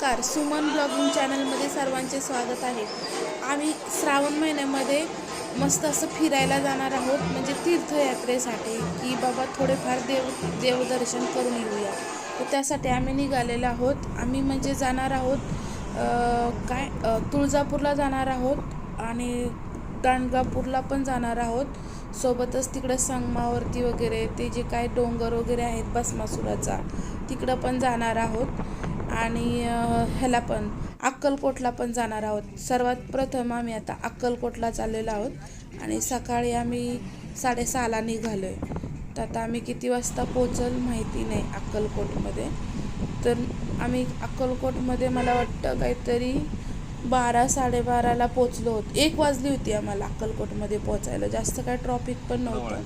नमस्कार सुमन ब्लॉगिंग चॅनलमध्ये सर्वांचे स्वागत आहे. आम्ही श्रावण महिन्यामध्ये मस्त असं फिरायला जाणार आहोत म्हणजे तीर्थयात्रेसाठी की बाबा थोडेफार देव देवदर्शन करून येऊया. तर त्यासाठी आम्ही निघालेलो आहोत. आम्ही म्हणजे जाणार आहोत काय तुळजापूरला जाणार आहोत आणि गाणगापूरला पण जाणार आहोत. सोबतच तिकडं संगमावरती वगैरे ते जे काय डोंगर वगैरे आहेत भस्मासुराचा तिकडं पण जाणार आहोत. आणि ह्याला पण अक्कलकोटला पण जाणार आहोत. सर्वात प्रथम आम्ही आता अक्कलकोटला चाललेलो आहोत. आणि सकाळी आम्ही साडेसहाला निघालो आहे तर आता आम्ही किती वाजता पोचल माहिती नाही अक्कलकोटमध्ये. तर आम्ही अक्कलकोटमध्ये मला वाटतं काहीतरी बारा साडेबाराला पोचलो होतो. एक वाजली होती आम्हाला अक्कलकोटमध्ये पोचायला. जास्त काय ट्रॉफिक पण नव्हतं.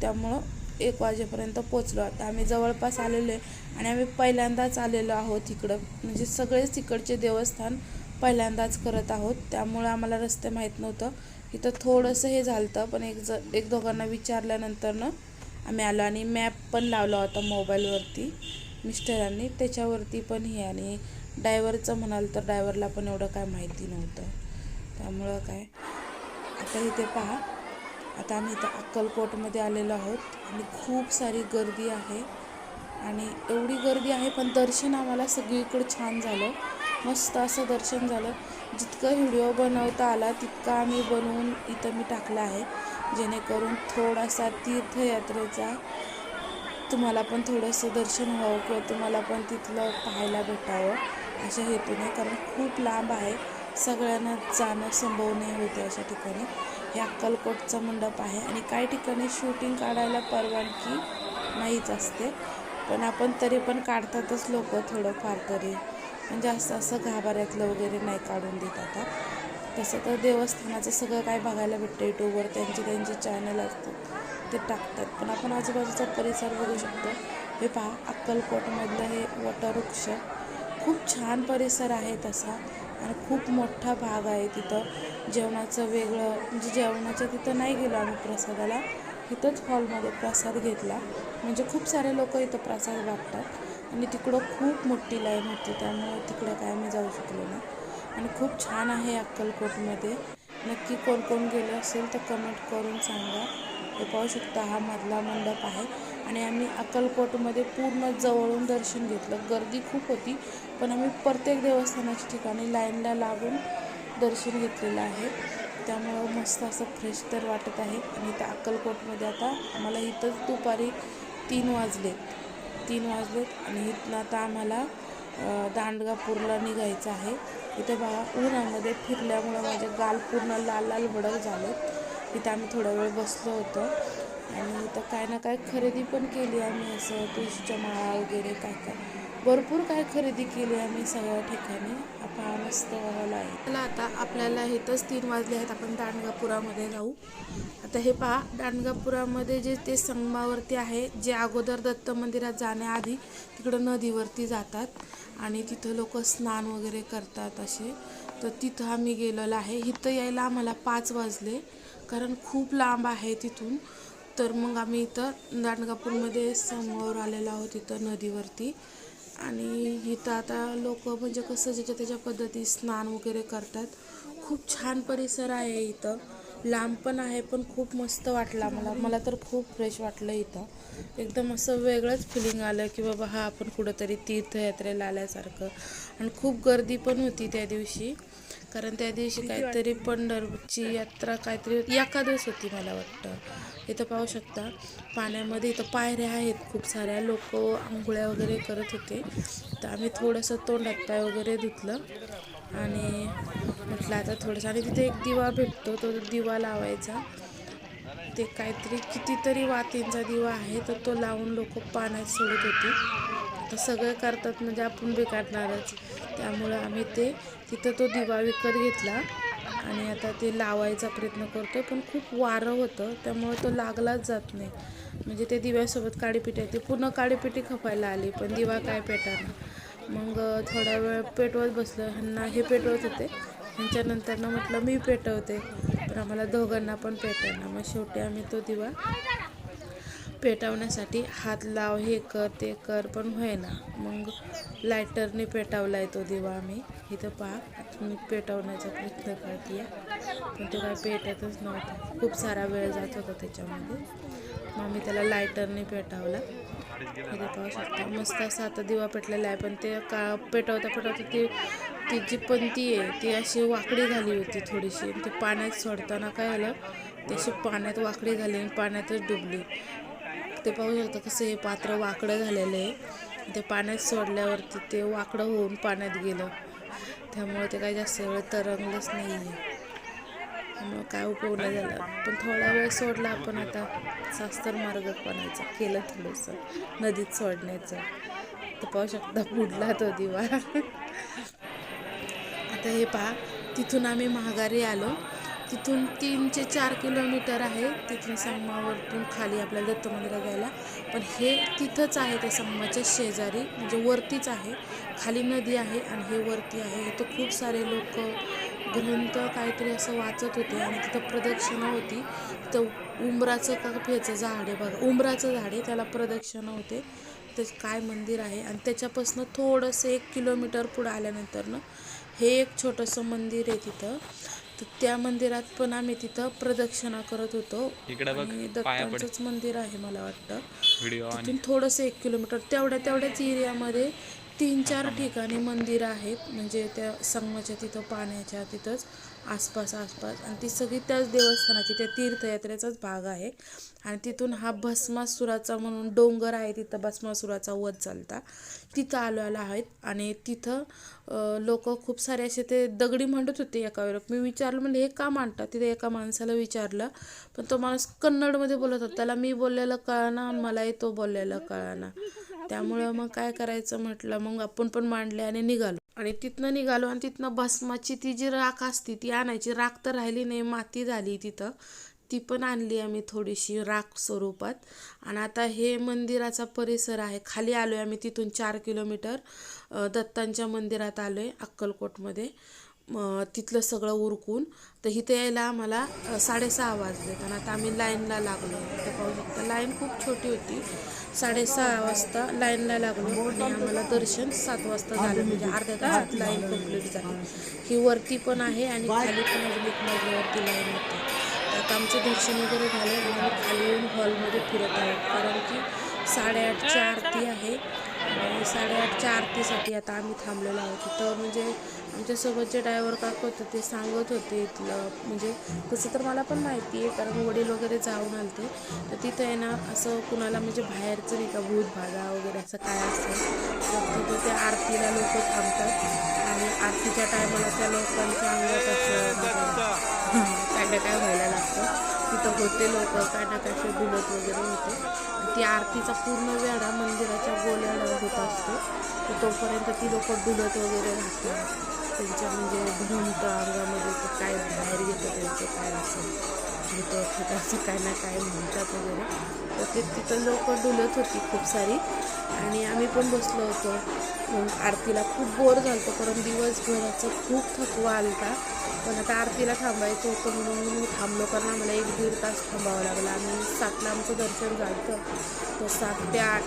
त्यामुळं एक वाजेपर्यंत पोचलो. आता आम्ही जवळपास आलेलो आहे आणि आम्ही पहिल्यांदाच आलेलो आहोत इकडं. म्हणजे सगळेच तिकडचे देवस्थान पहिल्यांदाच करत आहोत. त्यामुळं आम्हाला रस्ते माहीत नव्हतं. इथं थोडंसं हे झालं पण एक ज एक दोघांना विचारल्यानंतरनं आम्ही आलो आणि मॅप पण लावला होता मोबाईलवरती. मिस्टरांनी त्याच्यावरती पण हे आणि डायवरचं म्हणाल तर डायवरला पण एवढं काय माहिती नव्हतं. त्यामुळं काय? आता इथे पहा. आता आम्ही इथं अक्कलकोटमध्ये आलेलो आहोत आणि खूप सारी गर्दी आहे. आणि एवढी गर्दी आहे पण दर्शन आम्हाला सगळीकडे छान झालं. मस्त असं दर्शन झालं. जितकं व्हिडिओ बनवता आला तितका आम्ही बनवून इथं मी टाकला आहे. जेणेकरून थोडासा तीर्थयात्रेचा तुम्हाला पण थोडंसं दर्शन व्हावं किंवा तुम्हाला पण तिथलं पाहायला भेटावं. अशा हेतूने कारण खूप लांब आहे. सगळ्यांना जाणं संभव नाही होते अशा ठिकाणी. हे अक्कलकोटचा मंडप आहे आणि काही ठिकाणी शूटिंग काढायला परवानगी नाहीच असते. पण आपण तरी पण काढतातच लोक थोडंफार तरी. म्हणजे असं असं घाबऱ्यातलं वगैरे नाही काढून देत आता. तसं तर देवस्थानाचं सगळं काय बघायला भेटतं यूट्यूबवर त्यांचे त्यांचे चॅनल असतात. ते टाकतात. पण आपण आजूबाजूचा परिसर बघू शकतो. हे पहा अक्कलकोटमधलं हे वटवृक्ष. खूप छान परिसर आहे तसा आणि खूप मोठा भाग आहे तिथं. जेवणाचं वेगळं म्हणजे जेवणाचं तिथं नाही गेलो आम्ही प्रसादाला. तिथंच हॉलमध्ये प्रसाद घेतला. म्हणजे खूप सारे लोक इथं प्रसाद वाटतात. आणि तिकडं खूप मोठी लाईन होती त्यामुळे तिकडं काय मी जाऊ शकलो नाही. आणि खूप छान आहे अक्कलकोटमध्ये. नक्की कोण कोण गेलं असेल तर कमेंट करून सांगा. हे पाहू शकता हा मधला मंडप आहे. आणि आम्ही अक्कलकोटमध्ये पूर्ण जवळून दर्शन घेतलं. गर्दी खूप होती. पण आम्ही प्रत्येक देवस्थानाच्या ठिकाणी लाईनला लागून दर्शन घेतलेलं आहे. त्यामुळं मस्त असं फ्रेश तर वाटत आहे. आणि त्या अक्कलकोटमध्ये आता आम्हाला इथंच दुपारी तीन वाजलेत. तीन वाजलेत आणि इथनं आता आम्हाला दांडगापूरला निघायचं आहे. इथं बघा उन्हामध्ये फिरल्यामुळं माझे गाल पूर्ण लाल लाल भडक झालेत. इथं आम्ही थोडा वेळ बसलो होतो. आणि इथं काय ना काय खरेदी पण केली आम्ही असं तुळशीच्या माळा वगैरे काय काय. भरपूर काय खरेदी केली आम्ही सगळ्या ठिकाणी. आपण मस्त आहे. चला आता आपल्याला इथंच तीन वाजले आहेत. आपण दांडगापुरामध्ये जाऊ. आता हे पहा दांडगापुरामध्ये जे ते संगमावरती आहे जे अगोदर दत्त मंदिरात जाण्याआधी तिकडं नदीवरती जातात. आणि तिथं लोक स्नान वगैरे करतात असे. तर तिथं आम्ही गेलेलो आहे. इथं यायला आम्हाला पाच वाजले. कारण खूप लांब आहे तिथून. तर मग आम्ही इथं दांडगापूरमध्ये समोर आलेलो आहोत इथं नदीवरती. आणि इथं आता लोक म्हणजे कसं ज्याच्या त्याच्या पद्धती स्नान वगैरे करतात. खूप छान परिसर आहे इथं. लांब पण आहे पण खूप मस्त वाटला मला. मला तर खूप फ्रेश वाटलं इथं. एकदम असं वेगळंच फिलिंग आलं की बाबा हा आपण कुठंतरी तीर्थयात्रेला आल्यासारखं. आणि खूप गर्दी पण होती त्या दिवशी. कारण त्या दिवशी काहीतरी पंढरची यात्रा काहीतरी एकादश होती मला वाटतं. इथं पाहू शकता. पाण्यामध्ये इथं पायऱ्या आहेत खूप साऱ्या. लोक आंघोळ्या वगैरे करत होते. तर आम्ही थोडंसं तोंडात पाय वगैरे धुतलं. आणि म्हटलं आता थोडंसं. आणि तिथे एक दिवा भेटतो. तो दिवा लावायचा. ते काहीतरी कितीतरी वातींचा दिवा आहे. तर तो लावून लोक पाण्यात सोडत होते. आता सगळं करतात म्हणजे आपण बी काढणारच त्यामुळं आम्ही ते तिथं तो दिवा विकत घेतला आणि आता ते लावायचा प्रयत्न करतो पण खूप वारं होतं त्यामुळे तो लागलाच जात नाही. म्हणजे ते दिव्यासोबत काळीपिटी आहे ते पूर्ण काळीपिटी खपायला आली पण दिवा काय पेटाना. मग थोडा वेळ पेटवत बसलं. ह्यांना हे पेटवत होते. ह्यांच्यानंतरनं म्हटलं मी पेटवते. पण आम्हाला दोघांना पण पेटाना मग शेवटी आम्ही तो दिवा पेटवण्यासाठी हात लाव हे कर ते कर पण होईना. मग लायटरने पेटवलाय तो दिवा आम्ही. इथं पहा मी पेटवण्याचा प्रयत्न करते पण तो काय पेटतच नव्हता. खूप सारा वेळ जात होता त्याच्यामध्ये. मग आम्ही त्याला लायटरने पेटवला. इथे पाहू शकता मस्त असा आता दिवा पेटलेला आहे. पण ते का पेटवता पेटवता ती ती जी पंती आहे ती अशी वाकडी झाली होती थोडीशी. ते पाण्यात सोडताना काय झालं ती अशी पाण्यात वाकडी झाली आणि पाण्यातच डुबली. ते पाहू शकता कसं हे पात्र वाकडं झालेलं आहे. ते पाण्यात सोडल्यावरती ते वाकडं होऊन पाण्यात गेलं. त्यामुळे ते काही जास्त वेळ तरंगलंच नाही आहे त्यामुळं काय उपयोग नाही झाला. पण थोडा वेळ सोडला आपण आता शास्त्र मार्गपणाचं केलं थोडंसं. नदीत सोडण्याचं. तर पाहू शकता बुडला तो दिवा. आता हे पहा तिथून आम्ही महागारी आलो. तिथून तीन ते चार किलोमीटर आहे तिथून संगमावरतून खाली आपल्याला दत्त मंदिरात जायला. पण हे तिथंच आहे त्या संगमाच्या शेजारी म्हणजे वरतीच आहे. खाली नदी आहे आणि हे वरती आहे. इथं खूप सारे लोक ग्रंथ काहीतरी असं वाचत होते आणि तिथं प्रदक्षिणा होती. तिथं उंबराचं का ह्याचं झाड आहे बघा उंबराचं झाड आहे त्याला प्रदक्षिणा होते. ते काय मंदिर आहे आणि त्याच्यापासून थोडंसं एक किलोमीटर पुढं आल्यानंतरनं हे एक छोटंसं मंदिर आहे तिथं. तर त्या मंदिरात पण आम्ही तिथं प्रदक्षिणा करत होतो. आणि दत्तांचंच मंदिर आहे मला वाटतं. तिथून थोडंसं एक किलोमीटर तेवढ्या तेवढ्याच एरियामध्ये तीन चार ठिकाणी मंदिरं आहेत. म्हणजे त्या संगमाच्या तिथं पाण्याच्या तिथंच. आसपास आसपास. आणि ती सगळी त्याच देवस्थानाची त्या तीर्थयात्रेचाच भाग आहे. आणि तिथून हा भस्मासुराचा म्हणून डोंगर आहे तिथं भस्मासुराचा वध चालता. तिथं आलेला आहेत. आणि तिथं लोक खूप सारे असे ते दगडी मांडत होते एका वेळेला. मी विचारलं म्हणजे हे का मांडतात तिथे एका माणसाला विचारलं. पण तो माणूस कन्नडमध्ये बोलत होता. त्याला मी बोललेलं कळाना आणि मलाही तो बोललेलं कळाना. त्यामुळं मग काय करायचं म्हटलं मग आपण पण मांडले आणि निघालो. आणि तिथनं निघालो आणि तिथनं भस्माची ती जी राख असते ती आणायची. राख तर राहिली नाही माती झाली तिथं. ती पण आणली आम्ही थोडीशी राख स्वरूपात. आणि आता हे मंदिराचा परिसर आहे. खाली आलो आहे आम्ही तिथून चार किलोमीटर दत्तांच्या मंदिरात आलो आहे अक्कलकोटमध्ये. तिथलं सगळं उरकून तर इथे यायला आम्हाला साडेसहा वाजलेत आणि आता आम्ही लाईनला लागलो. तर पाहू शकता लाईन खूप छोटी होती. साडेसहा वाजता लाईनला लागलो. आणि आम्हाला दर्शन सात वाजता झालं. म्हणजे अर्ध्या तासात लाईन कंप्लीट झाली. ही वरती पण आहे आणि खाली पण अजून एक मजल्यावरती लाईन होती. आता आमचं दर्शन वगैरे झालं. आणि आम्ही खाली येऊन हॉलमध्ये फिरत आहोत. कारण की साडेआठची आरती आहे. आणि साडेआठच्या आरतीसाठी आता आम्ही थांबलेलो आहोत. तिथं म्हणजे आमच्यासोबत जे ड्रायव्हर काकू होते ते सांगत होते इथलं. म्हणजे तसं तर मला पण माहिती आहे कारण वडील वगैरे जाऊन आलते. तर तिथं आहे ना असं कुणाला म्हणजे बाहेरचं नाही का भूत भागा वगैरे असं काय असेल तर तिथं त्या आरतीला लोक थांबतात. आणि आरतीच्या टायमाला त्या लोकांच्या अंगात असं म्हणजे काय काय व्हायला लागतं. तिथं होते लोक काय ना काय असे वगैरे होते. ती आरतीचा पूर्ण वेढा मंदिराच्या गोल्याला होत असतो. तर तोपर्यंत ती लोक डुलत वगैरे राहतात. त्यांच्या म्हणजे भ्रमत अंगामध्ये ते काय बाहेर येतं त्यांचं काय असेल. भूत असं काय ना काय म्हणतात वगैरे. तर ते तिथं लोक डुलत होती खूप सारी. आणि आम्ही पण बसलो होतो. आरतीला खूप बोर झालं होतं कारण दिवसभराचं खूप थकवा आलता. पण आता आरतीला थांबायचं होतं म्हणून मी थांबलो कारण आम्हाला एक दीड तास थांबावं लागलं. आणि सातला आमचं दर्शन झालं होतं तर सात ते आठ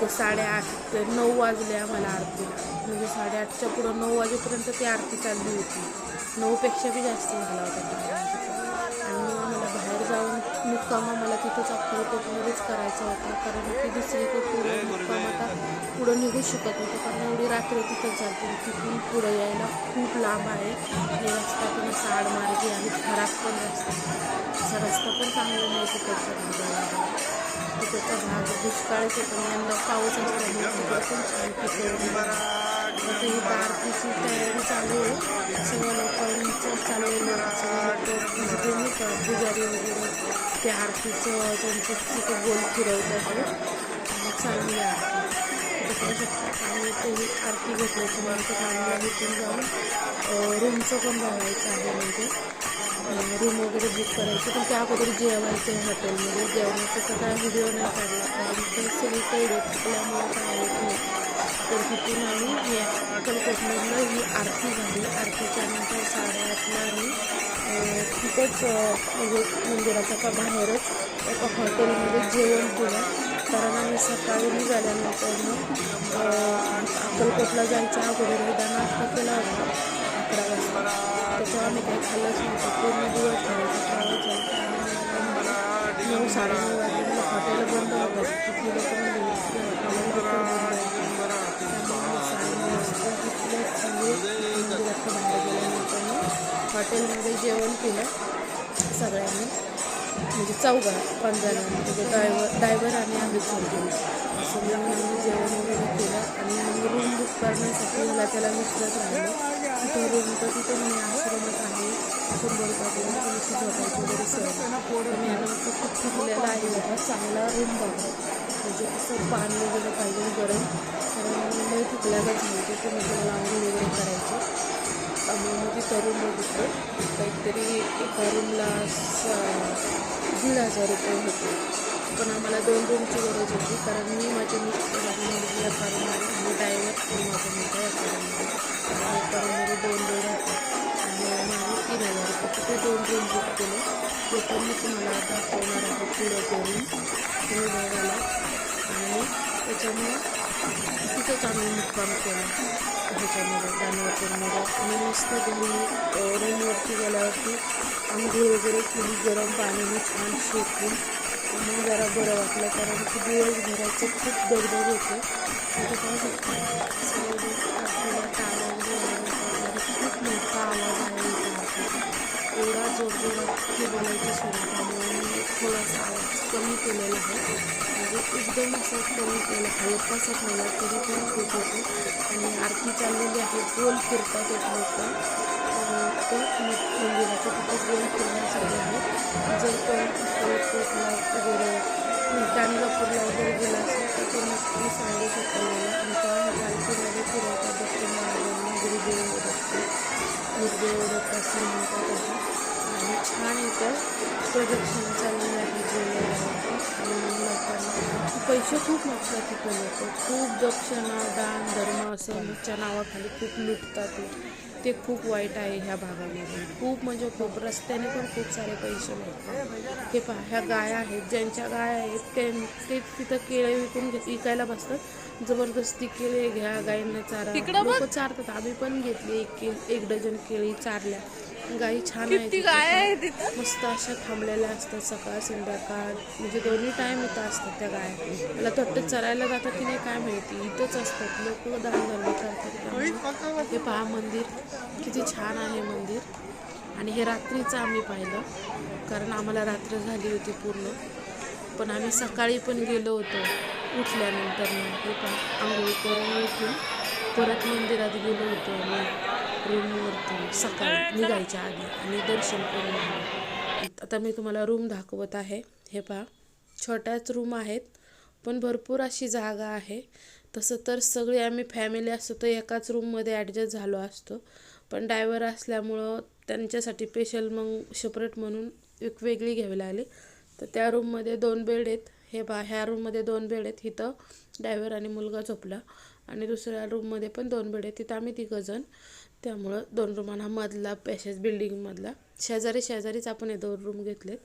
ते साडेआठ ते नऊ वाजले आम्हाला आरतीला. म्हणजे साडेआठच्या पुढं नऊ वाजेपर्यंत ती आरती चालली होती. नऊपेक्षा बी जास्त झाला होता. आणि मग आम्हाला बाहेर जाऊन मुक्काम तिथंच अक्कलकोटमध्येच करायचा होता. कारण की दुसरीकडे पुढं मुक्काम आता पुढं निघू शकत होतं कारण एवढी रात्र तिथंच जाते. तिथून पुढं यायला खूप लांब आहे. हे रस्ता पण असा आडमार्गी आणि खराब पण रस्ता असा रस्ता पण चांगला नाही तिकडच्या भागाला तिकडचा भाग दुष्काळीच आहे. पण यंदा पाऊस असल्यामुळे तिकडं पण छान पिकवलं आता ही तयारी चालू आहे. सगळ्या लोकांचं चाललेलं आहे. सगळे लोक म्हणजे पुजारी वगैरे ते आरतीचं त्यांचं तिथं गोल फिरवतात आहेत चांगली आहे आरती. तिथं आणि तेही आरती घेतल्याची नंतर आम्हाला इथून जाऊन. रूमचं पण बघायचं आहे म्हणजे. रूम वगैरे बुक करायचं. पण त्या अगोदर जेवायचं आहे हॉटेलमध्ये जेवणाचा सगळा व्हिडिओ नाही काढला. कारण ते सगळीकडे त्यामुळे काय नाही. तर तिथून आम्ही हे अक्कलकोटमधलं ही आरती झाली. आरतीच्या नंतर साडेआठला आम्ही तिथंच म्हणजे मंदिराच्या बाहेरच एका हॉटेलमध्ये जेवण केलं. कारण आम्ही सकाळी निघाल्यानंतर मग अक्कलकोटला जायच्या अगोदर एकदा नाश्ता केला होता अकरा वाजता. त्याच्यावर आम्ही काही खाल्लंच नव्हतं. पूर्ण दिवस वाजता. नऊ साडे नऊ वाजता हॉटेल बंद होतं. तिथे लोक म्हणजे हॉटेल लवकर बंद होतं त्यामुळे खाल्ली साडेनऊ बाहेर गेल्यानंतर मग हॉटेलमध्ये जेवण केलं सगळ्यांनी. म्हणजे चौघा पंधरा जणांनी म्हणजे ड्रायव्हर ड्रायव्हर आणि आम्ही केलं असं मिळून आम्ही जेवण वगैरे केलं. आणि आम्ही रूम बुक करण्यासाठी मला त्याला विचारत राहिलो. तिथं रूम तर तिथं मी आश्रमात आहे. शंभर रुपयाकडून थोडीशी झोपायची वगैरे सर मी आता खूप फिरलेला आहे. बाबा चांगला रूम बघा पाहिजे असं पाणी वगैरे पाहिजे गरम. कारण लई थकल्याला झालं म्हणजे ते म्हणजे मला आंघोळ वगैरे करायचे. त्यामुळे मग तिथं रूम बघितलं काहीतरी एका रूमला दीड हजार रुपये होते. पण आम्हाला दोन रूमची गरज होती. कारण मी माझ्या मिस्टर आणि मुलगी एका आणि ड्रायव्हर आणि माझा मुलगा एका रूममध्ये दोन रूम होते. तर मी तुम्हाला दाखवणार आहे पुढे करून. तुम्ही बघायला. आणि त्याच्यामुळे तिथंच आम्ही मुक्काम केला. ह्याच्यामध्ये दानवापूरमध्ये आणि मस्त घरी रेनवरती गेल्यावरती आंघोळ वगैरे केली गरम पाण्याने छान शेकून. मग जरा बरं वाटलं कारण की दिवसभराचं खूप दगदग होते. आता खूप मोठा आवाज आहे. एवढा जोरजोरात की बोलायची सोय त्यामुळे मी थोडासा आवाज कमी केलेला आहे. म्हणजे एकदम असं कमी केलं हलकासा ठेवला तरी पण खूप होतो. आणि आरती चाललेली आहे गोल फिरतात एक लोकं. ते मंदिराच्या तिथे गोल फिरण्यासाठी आहे जर कोण अक्कलकोटला वगैरे गाणगापूरला वगैरे गेला असेल तर ते नक्की सांगू शकतो मला आणि त्या पालखीमध्ये फिरवतात दक्षिण महाराजांना गुरुदेव दत्त असं म्हणतात आणि छान इथं प्रदक्षिणा चालू आहे आणि लोकांना पैसे खूप मागतात तिथं लोक खूप दक्षिणा दान धर्म असं च्या नावाखाली खूप लुटतात ते खूप वाईट आहे ह्या भागामध्ये. खूप म्हणजे खूप रस्त्याने पण खूप सारे पैसे मिळतात हे पहा ह्या गाय आहेत. ज्यांच्या गाय आहेत ते ते तिथं केळे विकून घेत विकायला बसतात. जबरदस्ती केळे घ्या गायींना चारा. लोक चारतात. आम्ही पण घेतली एक के एक डझन केळी चारल्या. गाई छान आहेत तिथं. मस्त अशा थांबलेल्या असतात सकाळ संध्याकाळ. म्हणजे दोन्ही टाईम इथं असतात त्या गाया. मला वाटतं चरायला जातात की नाही काय माहिती. इथंच असतात. लोक दान धर्म करतात त्यामुळे. हे पहा मंदिर. किती छान आहे मंदिर. आणि हे रात्रीचं आम्ही पाहिलं. कारण आम्हाला रात्र झाली होती पूर्ण. पण आम्ही सकाळी पण गेलो होतो. उठल्यानंतर मग पण आंघोळ करून उठून परत मंदिरात गेलो होतो आम्ही. रूमवरती सकाळी निघायच्या आधी आणि दर्शन करून आलो. आता मी तुम्हाला रूम दाखवत आहे. हे पहा छोट्याच रूम आहेत पण भरपूर अशी जागा आहे. तसं तर सगळी आम्ही फॅमिली असतो तर एकाच रूममध्ये ॲडजस्ट झालो असतो. पण डायव्हर असल्यामुळं त्यांच्यासाठी स्पेशल मग सेपरेट म्हणून एक वेगळी घ्यावी लागली. तर त्या रूममध्ये दोन बेड आहेत. हे बा ह्या रूममध्ये दोन बेड आहेत इथं. डायव्हर आणि मुलगा झोपला. आणि दुसऱ्या रूममध्ये पण दोन बेड आहेत. तिथं आम्ही तिघंजण त्यामुळं दोन रूमांना मधला पॅसेज बिल्डिंगमधला शेजारी शेजारीच आपण हे दोन रूम घेतलेत.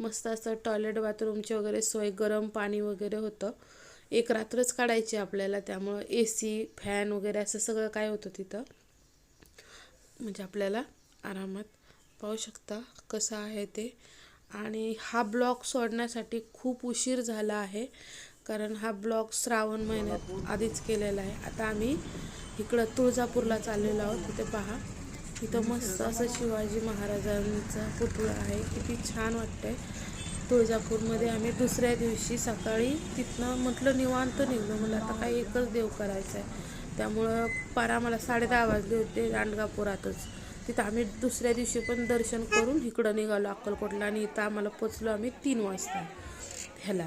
मस्त असं टॉयलेट बाथरूमची वगैरे सोय गरम पाणी वगैरे होतं. एक रात्रच काढायची आपल्याला. त्यामुळं ए सी फॅन वगैरे असं सगळं काय होतं तिथं. म्हणजे आपल्याला आरामात पाहू शकता कसं आहे ते. आणि हा ब्लॉग सोडण्यासाठी खूप उशीर झाला आहे कारण हा ब्लॉग श्रावण महिन्यात आधीच केलेला आहे. आता आम्ही इकडं तुळजापूरला चाललेलो आहोत तिथे पहा. तिथं मस्त असं शिवाजी महाराजांचा पुतळा आहे. किती छान वाटतंय. तुळजापूरमध्ये आम्ही दुसऱ्या दिवशी सकाळी तिथनं म्हटलं निवांत निघलो. मला आता काही एकच देव करायचा आहे त्यामुळं पारा मला साडेदहा वाजले होते गाणगापुरातच तिथं आम्ही दुसऱ्या दिवशी पण दर्शन करून इकडं निघालो अक्कलकोटला आणि इथं आम्हाला पोचलो आम्ही तीन वाजता ह्याला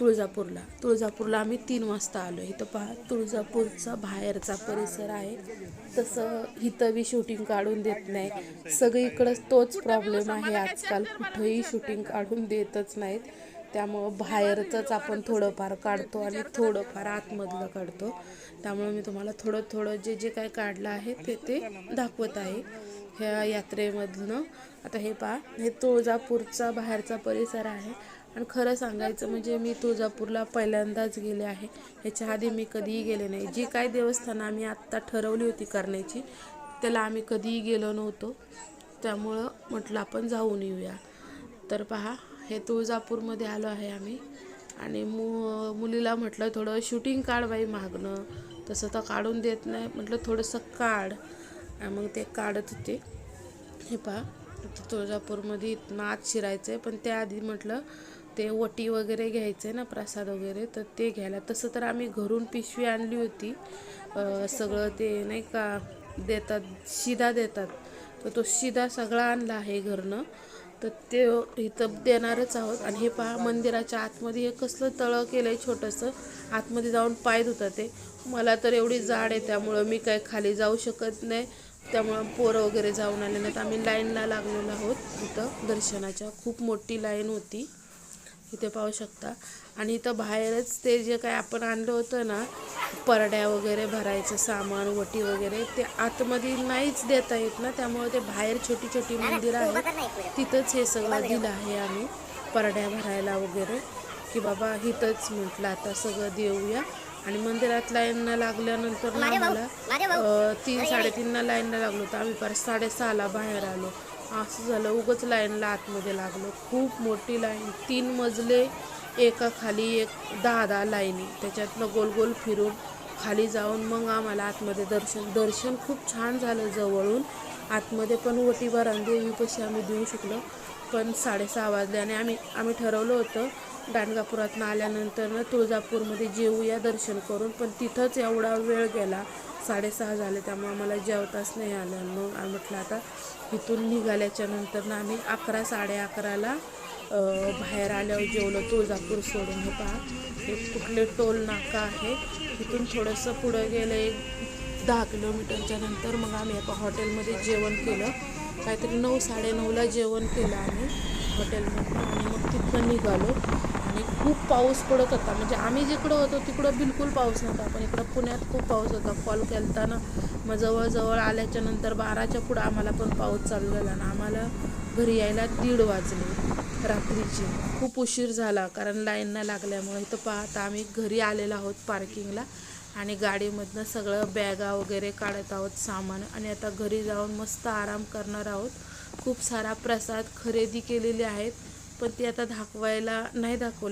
तुळजापूरला. तुळजापूरला आम्ही तीन वाजता आलो. इथं पहा तुळजापूरचा बाहेरचा परिसर आहे. तसं इथं बी शूटिंग काढून देत नाही. सगळीकडंच तोच प्रॉब्लेम आहे. आजकाल कुठंही शूटिंग काढून देतच नाहीत. त्यामुळं बाहेरचंच आपण थोडंफार काढतो आणि थोडंफार आतमधलं काढतो. त्यामुळे मी तुम्हाला थोडं थोडं जे जे काय काढलं आहे ते ते दाखवत आहे ह्या यात्रेमधनं. आता हे पहा हे तुळजापूरचा बाहेरचा परिसर आहे. आणि खरं सांगायचं म्हणजे मी तुळजापूरला पहिल्यांदाच गेले आहे. ह्याच्या आधी मी कधीही गेले नाही. जी काय देवस्थानं आम्ही आत्ता ठरवली होती करण्याची त्याला आम्ही कधीही गेलो नव्हतो. त्यामुळं म्हटलं आपण जाऊन येऊया. तर पहा हे तुळजापूरमध्ये आलो आहे आम्ही. आणि मु मुलीला म्हटलं थोडं शूटिंग काढ बाई मागणं. तसं तर काढून देत नाही. म्हटलं थोडंसं काढ. आणि मग ते काढत होते. हे पहा तुळजापूरमध्ये इथनं आत शिरायचं आहे पण त्याआधी म्हटलं ते वटी वगैरे घ्यायचं आहे ना प्रसाद वगैरे तर ते घ्यायला. तसं तर आम्ही घरून पिशवी आणली होती. सगळं ते नाही का देतात शिदा देतात. तर तो शिदा सगळा आणला आहे घरनं. तर ते इथं देणारच आहोत. आणि हे पहा मंदिराच्या आतमध्ये हे कसलं तळं केलं आहे छोटंसं. आतमध्ये जाऊन पाय धुतात ते. मला तर एवढी जाड आहे त्यामुळं मी काय खाली जाऊ शकत नाही. त्यामुळं पोरं वगैरे जाऊन आले नाहीत. आम्ही लाईनला लागलेलो आहोत इथं दर्शनाच्या. खूप मोठी लाईन होती. इथे पाहू शकता. आणि इथं बाहेरच ते जे काय आपण आणलं होतं ना परड्या वगैरे भरायचं सामान वटी वगैरे ते आतमध्ये नाहीच देता येत ना. त्यामुळे ते बाहेर छोटी छोटी मंदिरं आहेत. तिथंच हे सगळं दिलं आहे आम्ही. परड्या भरायला वगैरे. की बाबा इथंच म्हटलं आता सगळं देऊया. आणि मंदिरात लाईनला लागल्यानंतर आम्हाला तीन साडेतीनला लाईनला लागलो तर आम्ही परत साडेसहाला बाहेर आलो. असं झालं उगच लाईनला आतमध्ये लागलो. खूप मोठी लाईन तीन मजले एका खाली एक दहा दहा लाईनी. त्याच्यातनं गोल गोल फिरून खाली जाऊन मग आम्हाला आतमध्ये दर्शन दर्शन खूप छान झालं जवळून. आतमध्ये पण वटी देवीपाशी आम्ही देऊ शकलो. पण साडेसहा वाजले आणि आम्ही आम्ही ठरवलं होतं दांडगापुरातनं आल्यानंतरनं तुळजापूरमध्ये जेवूया दर्शन करून पण तिथंच एवढा वेळ गेला. साडेसहा झाले त्यामुळे आम्हाला जेवताच नाही आलं. मग आम्ही म्हटलं आता इथून निघाल्याच्या नंतर आम्ही अकरा साडे अकराला बाहेर आल्यावर जेवलो तुळजापूर सोडून. हे पहा कुठले टोल नाका आहे. तिथून थोडंसं पुढं गेलं एक दहा किलोमीटरच्या नंतर मग आम्ही एका हॉटेलमध्ये जेवण केलं. काहीतरी नऊ साडेनऊला जेवण केलं आम्ही. हॉटेलमधून आणि मग तिथनं निघालो. आणि खूप पाऊस पडत होता. म्हणजे आम्ही जिकडं होतो तिकडं बिलकुल पाऊस नव्हता. पण इकडं पुण्यात खूप पाऊस होता. कॉल केलताना मग जवळजवळ आल्याच्यानंतर बाराच्या पुढं आम्हाला पण पाऊस चालू झाला आणि आम्हाला घरी यायला दीड वाजले रात्रीची. खूप उशीर झाला कारण लाईनला लागल्यामुळे. इथं पाहता आम्ही घरी आलेलो आहोत पार्किंगला आणि गाडीमधनं सगळं बॅगा वगैरे काढत आहोत सामान. आणि आता घरी जाऊन मस्त आराम करणार आहोत. खूप सारा प्रसाद खरेदी केलेले आहेत पण ते आता दाखवायला नाही दाखवलं.